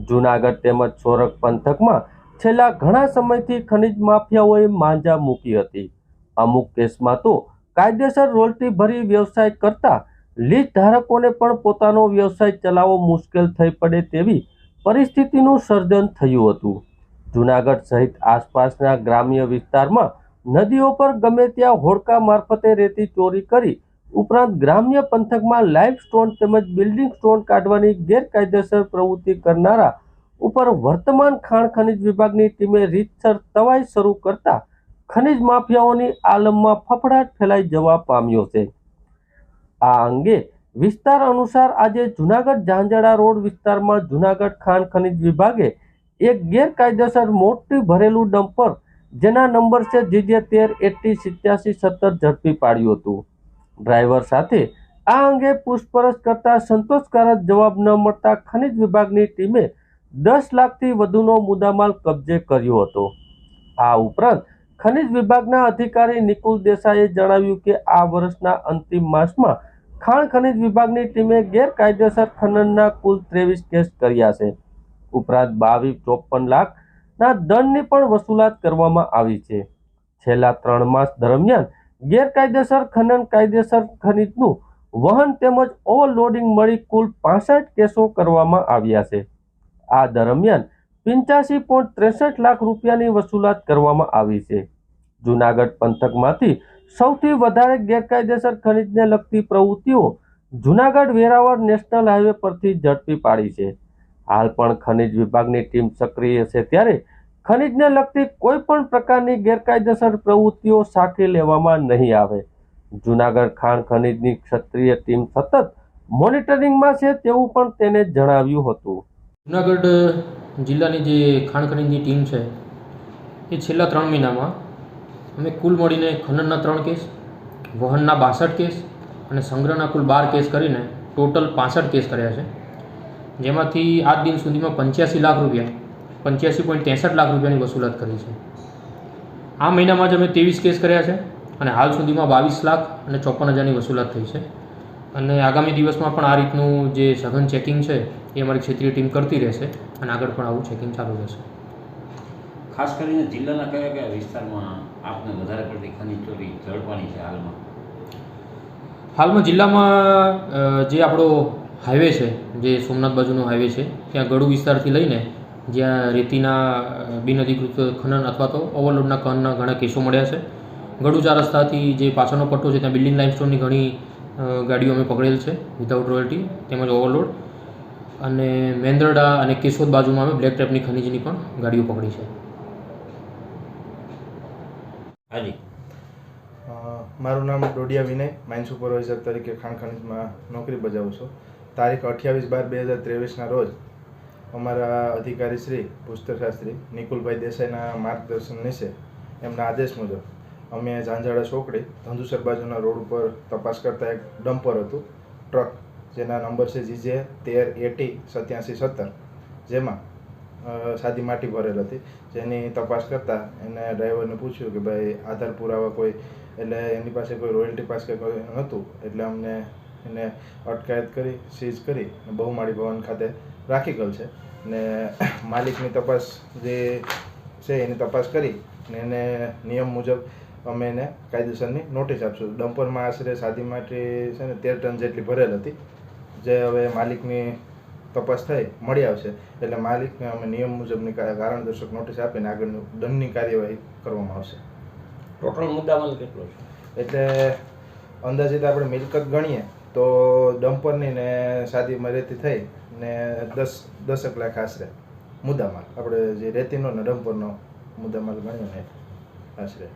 જૂનાગઢ તેમજ સોરખ પંથકમાં છેલ્લા ઘણા સમયથી ખનિજ માફિયાઓએ માંજા મૂકી હતી. અમુક કેસમાં તો કાયદેસર રોલટી ભરી વ્યવસાય કરતા લીઝ ધારકોને પણ પોતાનો વ્યવસાય ચલાવવો મુશ્કેલ થઈ પડે તેવી પરિસ્થિતિનું સર્જન થયું હતું. જૂનાગઢ સહિત આસપાસના ગ્રામ્ય વિસ્તારમાં નદીઓ પર ગમે ત્યાં હોડકા મારફતે રેતી ચોરી કરી ઉપરાંત ગ્રામ્ય પંથકમાં લાઇફ સ્ટોન તેમજ બિલ્ડિંગ સ્ટોન કાઢવાની ગેરકાયદેસર પ્રવૃત્તિ કરનારા ઉપર વર્તમાન ખાણ ખનિજ વિભાગની ટીમે રીતસર તવાઈ શરૂ કરતા ખનિજ માફિયાઓની આલમમાં ફફડાટ ફેલાઈ જવા પામ્યો છે. આ અંગે વિસ્તાર અનુસાર આજે જુનાગઢ ઝાંઝડા રોડ વિસ્તારમાં જુનાગઢ ખાણ ખનિજ વિભાગે એક ગેરકાયદેસર મોટી ભરેલું ડમ્પર, જેના નંબર છે જીજે તેર એટી સિત્યાસી સત્તર, ઝડપી પાડ્યું હતું. ડ્રાઈવર સાથે આ અંગે પૂછપરછ કરતા સંતોષકારક જવાબ ન મળતા ખનિજ વિભાગની ટીમે દસ લાખથી વધુનો મુદ્દામાલ કબજે કર્યો હતો. આ ઉપરાંત ખનિજ વિભાગના અધિકારી નિકુલ દેસાઈએ જણાવ્યું કે આ વર્ષના અંતિમ માસમાં ખાણ ખનિજ વિભાગની ટીમે ગેરકાયદેસર ખનનના કુલ ત્રેવીસ કેસ કર્યા છે. ઉપરાંત બાવીસ ચોપન લાખના દંડની પણ વસૂલાત કરવામાં આવી છે. છેલ્લા ત્રણ માસ દરમિયાન ગેરકાયદેસર ખનન, કાયદેસર ખનિજનું વહન તેમજ ઓવરલોડિંગ મળી કુલ પાસઠ કેસો કરવામાં આવ્યા છે. આ દરમિયાન પિંચાસી પોઈન્ટ ત્રેસઠ લાખ રૂપિયાની વસૂલાત કરવામાં આવી છે. જૂનાગઢ પંથકમાંથી સૌથી વધારે ગેરકાયદેસર ખનિજને લગતી પ્રવૃત્તિઓ જૂનાગઢ વેરાવળ નેશનલ હાઈવે પરથી ઝડપી પાડી છે. હાલ પણ ખનિજ વિભાગની ટીમ સક્રિય છે ત્યારે ખનિજને લગતી કોઈ પણ પ્રકારની ગેરકાયદેસર પ્રવૃત્તિઓ સાથે લેવામાં નહીં આવે. જૂનાગઢ ખાણ ખનિજની ક્ષત્રિય ટીમ સતત મોનિટરિંગમાં છે તેવું પણ તેને જણાવ્યું હતું. જુનાગઢ જિલ્લાની જે ખાણ ખનીજની ટીમ છે, એ છેલ્લા ત્રણ મહિનામાં અમે કુલ મળીને ખનનના ત્રણ કેસ, વહનના બાસઠ કેસ અને સંગ્રહના કુલ બાર કેસ કરીને ટોટલ પાસઠ કેસ કર્યા છે. જેમાંથી આજ દિન સુધીમાં પંચ્યાસી લાખ રૂપિયા પંચ્યાસી પોઈન્ટ ત્રેસઠ લાખ રૂપિયાની વસૂલાત કરી છે. આ મહિનામાં જ અમે ત્રેવીસ કેસ કર્યા છે અને હાલ સુધીમાં બાવીસ લાખ અને ચોપન હજારની વસૂલાત થઈ છે. અને આગામી દિવસમાં પણ આ રીતનું જે સઘન ચેકિંગ છે એ અમારી ક્ષેત્રીય ટીમ કરતી રહેશે અને આગળ પણ આવું ચેકિંગ ચાલુ રહેશે. ખાસ કરીને જિલ્લાના કયા કયા વિસ્તારમાં આપને વધારે પડતી ખનિજ ચોરી ઝડપવાની છે હાલમાં? હાલમાં જિલ્લામાં જે આપણો હાઈવે છે જે સોમનાથ બાજુનો હાઈવે છે ત્યાં ગળુ વિસ્તારથી લઈને જ્યાં રેતીના બિનઅધિકૃત ખનન અથવા તો ઓવરલોડના ખનનના ઘણા કેસો મળ્યા છે. ગળુ ચાર રસ્તાથી જે પાછળનો પટ્ટો છે ત્યાં બિલ્ડિંગ લાઇમસ્ટોનની ઘણી ગાડીઓ અમે પકડેલ છે વિધાઉટ રોયલ્ટી તેમજ ઓવરલોડ અને મેંદરડા અને કેશોદ બાજુમાં અમે બ્લેક ટેપની ખનીજની પણ ગાડીઓ પકડી છે. હાજી. મારું નામ ડોડિયા વિનય માઇન સુપરવાઇઝર તરીકે ખાણ ખનીજમાં નોકરી બજાવું છું. તારીખ અઠ્યાવીસ બાર બે હજાર ત્રેવીસના રોજ અમારા અધિકારી શ્રી પુસ્તકશાસ્ત્રી નિકુલભાઈ દેસાઈના માર્ગદર્શન નીચે એમના આદેશ મુજબ અમે ઝાંઝાડા ચોકડી ધંધુસર બાજુના રોડ ઉપર તપાસ કરતા એક ડમ્પર હતું, ટ્રક, જેના નંબર છે જીજે તેર એટી સત્યાસી સત્તર, જેમાં સાદી માટી ભરેલ હતી. જેની તપાસ કરતાં એને ડ્રાઈવરને પૂછ્યું કે ભાઈ આધાર પુરાવા કોઈ, એટલે એની પાસે કોઈ રોયલ્ટી પાસ કે કોઈ નહોતું, એટલે અમને એને અટકાયત કરી સીઝ કરી બહુમાળી ભવન ખાતે રાખી ગયેલ છે. ને માલિકની તપાસ જે છે એની તપાસ કરી ને એને નિયમ મુજબ અમે એને કાયદેસરની નોટિસ આપશું. ડમ્પરમાં આશરે સાદી માટી છે ને તેર ટન જેટલી ભરેલ હતી. જે હવે માલિકની તપાસ થઈ મળી આવશે. એટલે માલિકને અમે નિયમ મુજબની કારણદર્શક નોટિસ આપીને આગળની દંડની કાર્યવાહી કરવામાં આવશે. ટોટલ મુદ્દામાલ કેટલો છે? એટલે અંદાજિત આપણે મિલકત ગણીએ તો ડમ્પરની ને સાદી રેતી થઈ ને દસ દસેક લાખ આશરે મુદ્દામાલ. આપણે જે રેતીનો ને ડમ્પરનો મુદ્દામાલ ગણ્યો ને આશરે.